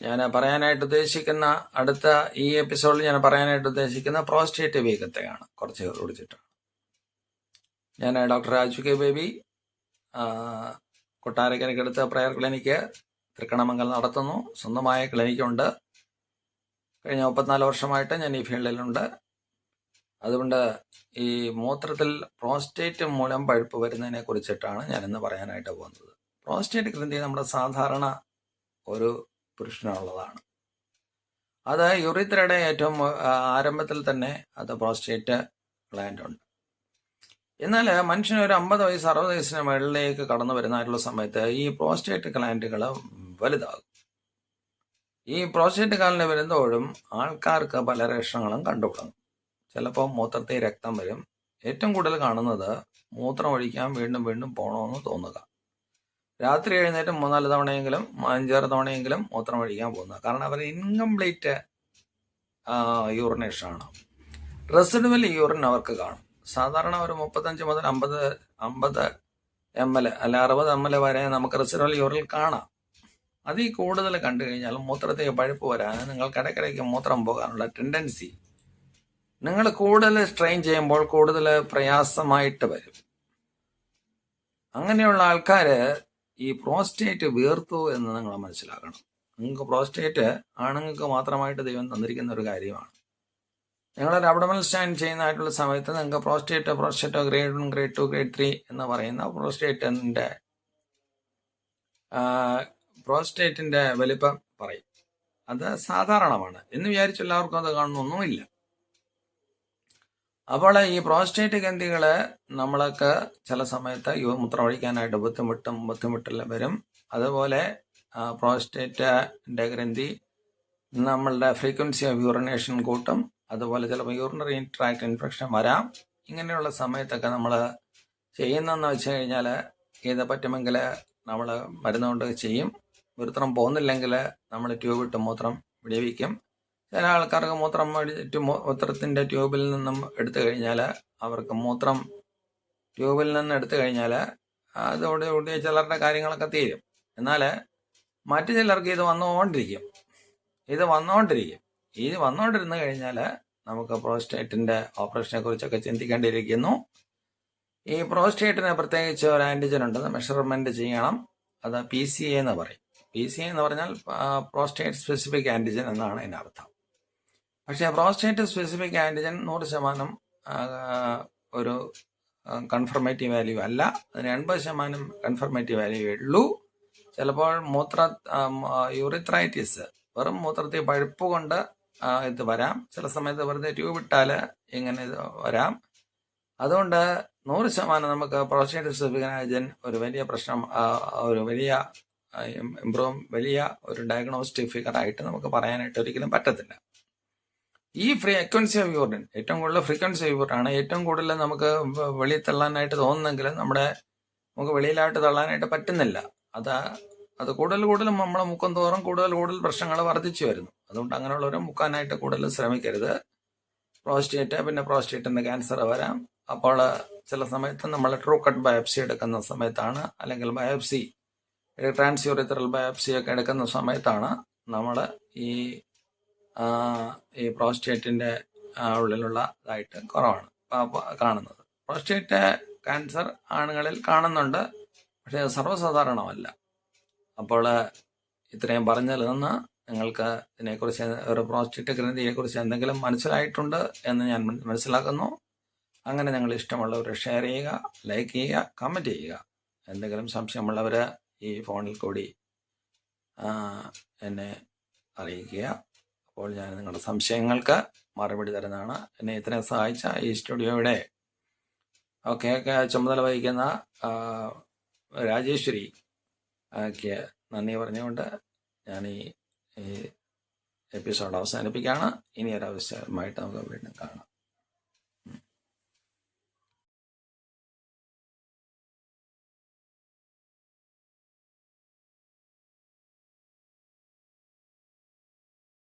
ഞാൻ പറയാനായിട്ട് ഉദ്ദേശിക്കുന്ന അടുത്ത ഈ എപ്പിസോഡിൽ ഞാൻ പറയാനായിട്ട് ഉദ്ദേശിക്കുന്ന പ്രോസ്റ്റേറ്റ് വീക്കത്തെയാണ് കുറച്ച് കുറിച്ചിട്ടാണ് ഞാൻ ഡോക്ടർ രാജു കെ ബേബി കൊട്ടാരക്കരക്കടുത്ത് പ്രയർ ക്ലിനിക്ക് തൃക്കണമംഗൽ നടത്തുന്നു. സ്വന്തമായ ക്ലിനിക്കുണ്ട്. കഴിഞ്ഞ മുപ്പത്തിനാല് വർഷമായിട്ട് ഞാൻ ഈ ഫീൽഡിലുണ്ട്. അതുകൊണ്ട് ഈ മൂത്രത്തിൽ പ്രോസ്റ്റേറ്റ് മൂലം പഴുപ്പ് വരുന്നതിനെ കുറിച്ചിട്ടാണ് ഞാനിന്ന് പറയാനായിട്ട് പോകുന്നത്. പ്രോസ്റ്റേറ്റ് ഗ്രന്ഥി നമ്മുടെ സാധാരണ ഒരു പുരുഷനുള്ളതാണ് അത് യുറിത്രയുടെ ഏറ്റവും ആരംഭത്തിൽ തന്നെ അത് പ്രോസ്റ്റേറ്റ് ഗ്ലാൻഡ് ഉണ്ട്. എന്നാൽ മനുഷ്യന് ഒരു അമ്പത് വയസ്സ് അറുപത് വയസ്സിന് മുകളിലേക്ക് കടന്നു വരുന്നതായിട്ടുള്ള സമയത്ത് ഈ പ്രോസ്റ്റേറ്റ് ഗ്ലാൻഡുകൾ വലുതാകും. ഈ പ്രോസ്റ്റേറ്റ് ഗ്ലാൻഡ് വരുമ്പോഴും ആൾക്കാർക്ക് പല ലക്ഷണങ്ങളും കണ്ടുപിടുന്നു ചിലപ്പോൾ മൂത്രത്തിൽ രക്തം വരും. ഏറ്റവും കൂടുതൽ കാണുന്നത് മൂത്രം ഒഴിക്കാൻ വീണ്ടും വീണ്ടും പോകണമെന്ന് തോന്നുക. രാത്രി എഴുന്നേറ്റ് മൂന്നാൽ തവണയെങ്കിലും അഞ്ചാറ് തവണയെങ്കിലും മൂത്രം ഒഴിക്കാൻ പോകുന്നത് കാരണം അവർ ഇൻകംപ്ലീറ്റ് യൂറിനേഷൻ ആണ്. റെസിഡുവൽ യൂറിൻ അവർക്ക് കാണും. സാധാരണ ഒരു മുപ്പത്തഞ്ച് മുതൽ അമ്പത് അമ്പത് എം എൽ അല്ല അറുപത് എം എൽ വരെ നമുക്ക് റെസിഡുവൽ യൂറിൽ കാണാം. അതിൽ കൂടുതൽ കണ്ടു കഴിഞ്ഞാൽ മൂത്രത്തിൽ പഴുപ്പ് വരാൻ നിങ്ങൾക്ക് ഇടയ്ക്കിടയ്ക്ക് മൂത്രം പോകാനുള്ള ടെൻഡൻസി നിങ്ങൾ കൂടുതൽ സ്ട്രെയിൻ ചെയ്യുമ്പോൾ കൂടുതൽ പ്രയാസമായിട്ട് വരും. അങ്ങനെയുള്ള ആൾക്കാര് ഈ പ്രോസ്റ്റേറ്റ് വീർത്തു എന്ന് നിങ്ങൾ മനസ്സിലാക്കണം. നിങ്ങൾക്ക് പ്രോസ്റ്റേറ്റ് ആണുങ്ങൾക്ക് മാത്രമായിട്ട് ദൈവം തന്നിരിക്കുന്ന ഒരു കാര്യമാണ്. നിങ്ങളൊരു അബ്ഡമൽ സ്റ്റാൻഡ് ചെയ്യുന്നതായിട്ടുള്ള സമയത്ത് നിങ്ങൾക്ക് prostate പ്രോസ്റ്റേറ്റോ grade one grade two grade three എന്ന് പറയുന്ന പ്രോസ്റ്റേറ്റിന്റെ പ്രോസ്റ്റേറ്റിന്റെ വലിപ്പം പറയും. അത് സാധാരണമാണ്. എന്ന് വിചാരിച്ച് എല്ലാവർക്കും അത് കാണുന്നൊന്നുമില്ല. അപ്പോൾ ഈ പ്രോസ്റ്റേറ്റ് ഗ്രന്ഥികൾ നമ്മളൊക്കെ ചില സമയത്ത് യു- മൂത്രമൊഴിക്കാനായിട്ട് ബുദ്ധിമുട്ടും ബുദ്ധിമുട്ടെല്ലാം വരും. അതുപോലെ പ്രോസ്റ്റേറ്റിന്റെ ഗ്രന്ഥി നമ്മളുടെ ഫ്രീക്വൻസി ഓഫ് യൂറിനേഷൻ കൂട്ടും. അതുപോലെ ചിലപ്പോൾ യൂറിനറി ട്രാക്ട് ഇൻഫെക്ഷൻ വരാം. ഇങ്ങനെയുള്ള സമയത്തൊക്കെ നമ്മൾ ചെയ്യുന്നതെന്ന് വെച്ച് കഴിഞ്ഞാൽ ഇത് പറ്റുമെങ്കിൽ നമ്മൾ മരുന്നുകൊണ്ട് ചെയ്യും. വൃത്രം പോകുന്നില്ലെങ്കിൽ നമ്മൾ ട്യൂബ് ഇട്ട് മൂത്രം വിടിവിക്കും. ചില ആൾക്കാർക്ക് മൂത്രം മൂത്രത്തിന്റെ ട്യൂബിൽ നിന്നും എടുത്തു കഴിഞ്ഞാൽ അവർക്ക് മൂത്രം ട്യൂബിൽ നിന്ന് എടുത്തു കഴിഞ്ഞാൽ അതോടുകൂടി ചിലരുടെ കാര്യങ്ങളൊക്കെ തീരും. എന്നാൽ മറ്റു ചിലർക്ക് ഇത് വന്നുകൊണ്ടിരിക്കും. ഇത് വന്നുകൊണ്ടിരിക്കും. ഇത് വന്നുകൊണ്ടിരുന്നു കഴിഞ്ഞാൽ നമുക്ക് പ്രോസ്റ്റേറ്റിന്റെ ഓപ്പറേഷനെ കുറിച്ചൊക്കെ ചിന്തിക്കേണ്ടിയിരിക്കുന്നു. ഈ പ്രോസ്റ്റേറ്റിന് പ്രത്യേകിച്ച് ഒരു ആന്റിജൻ ഉണ്ട് മെഷർമെന്റ് ചെയ്യണം. അത് പി സി എന്ന് പറയും. പി സി എന്ന് പറഞ്ഞാൽ പ്രോസ്റ്റേറ്റ് സ്പെസിഫിക് ആന്റിജൻ എന്നാണ് അതിന്റെ അർത്ഥം പക്ഷേ പ്രോസ്റ്റേറ്റ് സ്പെസിഫിക് ആന്റിജൻ നൂറ് ശതമാനം ഒരു കൺഫർമേറ്റീവ് വാല്യൂ അല്ല. അതിന് എൺപത് ശതമാനം കൺഫർമേറ്റീവ് വാല്യൂ ഉള്ളൂ. ചിലപ്പോൾ മൂത്ര യൂറിത്രൈറ്റിസ് വെറും മൂത്രത്തിൽ പഴുപ്പ് കൊണ്ട് ഇത് വരാം. ചില സമയത്ത് വെറുതെ ട്യൂബ് ഇട്ടാൽ ഇങ്ങനെ ഇത് വരാം. അതുകൊണ്ട് നൂറ് ശതമാനം നമുക്ക് പ്രോസ്റ്റേറ്റ് സ്പെസിഫിക് ഒരു വലിയ പ്രശ്നം ഒരു വലിയ ഇംപ്രൂവ് വലിയ ഒരു ഡയഗ്നോസ്റ്റിക് ഫിഗർ ആയിട്ട് നമുക്ക് പറയാനായിട്ട് ഒരിക്കലും പറ്റത്തില്ല. ഈ ഫ്രീക്വൻസി ഓഫ് യൂറിൻ ഏറ്റവും കൂടുതൽ ഫ്രീക്വൻസി ഓഫ് യൂറിൻ ആണ്. ഏറ്റവും കൂടുതൽ നമുക്ക് വെളിയിൽ തള്ളാനായിട്ട് തോന്നുന്നെങ്കിലും നമ്മുടെ നമുക്ക് വെളിയിലായിട്ട് തള്ളാനായിട്ട് പറ്റുന്നില്ല. അത് അത് കൂടുതൽ കൂടുതൽ നമ്മളെ മുക്കം തോറും കൂടുതൽ കൂടുതൽ പ്രശ്നങ്ങൾ വർദ്ധിച്ചു വരുന്നു. അതുകൊണ്ട് അങ്ങനെയുള്ളവരെ മുക്കാനായിട്ട് കൂടുതൽ ശ്രമിക്കരുത്. പ്രോസ്റ്റേറ്റ് പിന്നെ പ്രോസ്റ്റേറ്റിന് ക്യാൻസർ വരാം. അപ്പോൾ ചില സമയത്ത് നമ്മൾ ട്രൂ കട്ട് ബയോപ്സി എടുക്കുന്ന സമയത്താണ് അല്ലെങ്കിൽ ബയോപ്സി ട്രാൻസ്യൂറിത്രൽ ബയോപ്സി ഒക്കെ എടുക്കുന്ന സമയത്താണ് നമ്മൾ ഈ ഈ പ്രോസ്റ്റേറ്റിന്റെ ആ, ഉള്ളിലുള്ള ഇതായിട്ട് കുറവാണ്. കാണുന്നത്. പ്രോസ്റ്റേറ്റ് ക്യാൻസർ ആണുങ്ങളിൽ കാണുന്നുണ്ട് പക്ഷേ സർവസാധാരണമല്ല. അപ്പോൾ ഇത്രയും പറഞ്ഞതിൽ നിന്ന് നിങ്ങൾക്ക് ഇതിനെക്കുറിച്ച് ഒരു പ്രോസ്റ്റേറ്റ് ഗ്രന്ഥിയെക്കുറിച്ച് എന്തെങ്കിലും മനസ്സിലായിട്ടുണ്ട് എന്ന് ഞാൻ മനസ്സിലാക്കുന്നു. അങ്ങനെ നിങ്ങൾ ഇഷ്ടമുള്ളവർ ഷെയർ ചെയ്യുക ലൈക്ക് ചെയ്യുക കമന്റ് ചെയ്യുക. എന്തെങ്കിലും സംശയമുള്ളവർ ഈ ഫോണിൽ കൂടി എന്നെ അറിയിക്കുക. അപ്പോൾ ഞാൻ നിങ്ങളുടെ സംശയങ്ങൾക്ക് മറുപടി തരുന്നതാണ്. എന്നെ ഇത്രയും സഹായിച്ച ഈ സ്റ്റുഡിയോയുടെ ഓക്കെ ചുമതല വഹിക്കുന്ന രാജേശ്വരി ഒക്കെ നന്ദി പറഞ്ഞുകൊണ്ട് ഞാൻ ഈ എപ്പിസോഡ് അവസാനിപ്പിക്കുകയാണ്. ഇനി ഒരു ആവശ്യമായിട്ട് നമുക്ക് വീണ്ടും കാണാം.